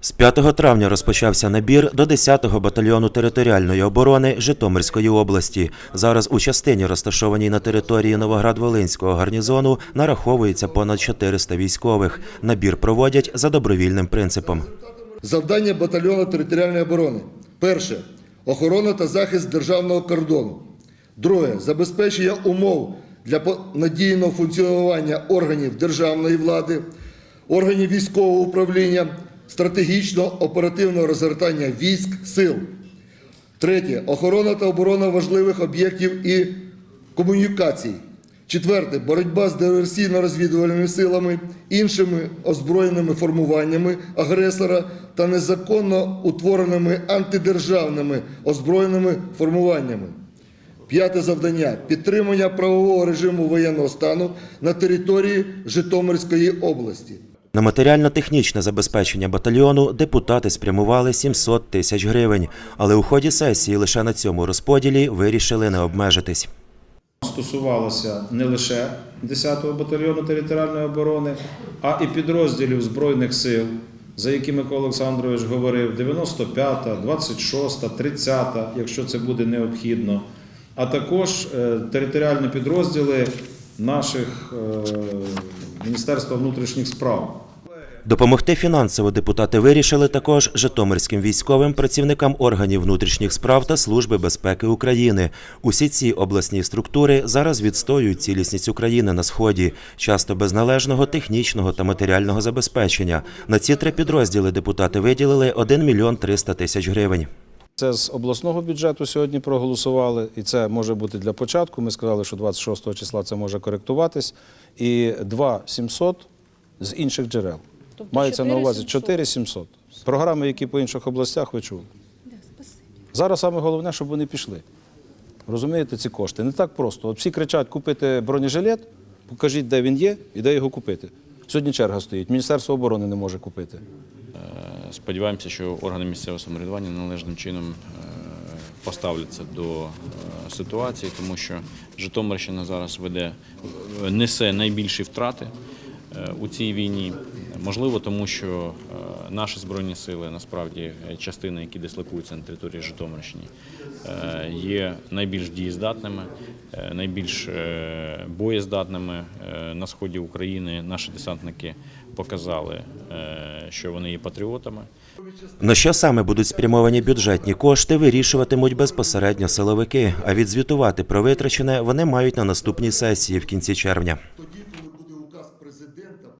З 5 травня розпочався набір до 10-го батальйону територіальної оборони Житомирської області. Зараз у частині, розташованій на території Новоград-Волинського гарнізону, нараховується понад 400 військових. Набір проводять за добровільним принципом. Завдання батальйону територіальної оборони. Перше охорона та захист державного кордону. Друге забезпечення умов для надійного функціонування органів державної влади, органів військового управління, стратегічного оперативного розгортання військ, сил. Третє охорона та оборона важливих об'єктів і комунікацій. Четверте боротьба з диверсійно-розвідувальними силами, іншими озброєними формуваннями агресора та незаконно утвореними антидержавними озброєними формуваннями. П'яте завдання підтримання правового режиму воєнного стану на території Житомирської області. На матеріально-технічне забезпечення батальйону депутати спрямували 700 тисяч гривень, але у ході сесії лише на цьому розподілі вирішили не обмежитись. стосувалося не лише 10-го батальйону територіальної оборони, а і підрозділів Збройних сил, за які Микола Олександрович говорив, 95-та, 26-та, 30-та, якщо це буде необхідно, а також е, територіальні підрозділи наших е, Міністерства внутрішніх справ. Допомогти фінансово депутати вирішили також житомирським військовим працівникам органів внутрішніх справ та Служби безпеки України. Усі ці обласні структури зараз відстоюють цілісність України на сході, часто без належного технічного та матеріального забезпечення. На ці три підрозділи депутати виділили 1 мільйон 300 тисяч гривень. Це з обласного бюджету сьогодні проголосували, і це може бути для початку. Ми сказали, що 26 числа це може коректуватись. І 2 700 з інших джерел. Тобто Мається на увазі 4700. 4 700. Програми, які по інших областях ви чули. Зараз саме головне, щоб вони пішли. Розумієте, ці кошти. Не так просто. От всі кричать купити бронежилет, покажіть, де він є і де його купити. Сьогодні черга стоїть. Міністерство оборони не може купити. Сподіваємося, що органи місцевого самоврядування належним чином е, поставляться до е, ситуації, тому що Житомирщина зараз веде, е, несе найбільші втрати е, у цій війні. Можливо, тому що е, наші збройні сили, насправді, е, частини, які дислокуються на території Житомирщини, е, є найбільш дієздатними, е, найбільш е, боєздатними е, на сході України. Наші десантники показали, е, що вони є патріотами. На що саме будуть спрямовані бюджетні кошти, вирішуватимуть безпосередньо силовики, а відзвітувати про витрачене вони мають на наступній сесії в кінці червня.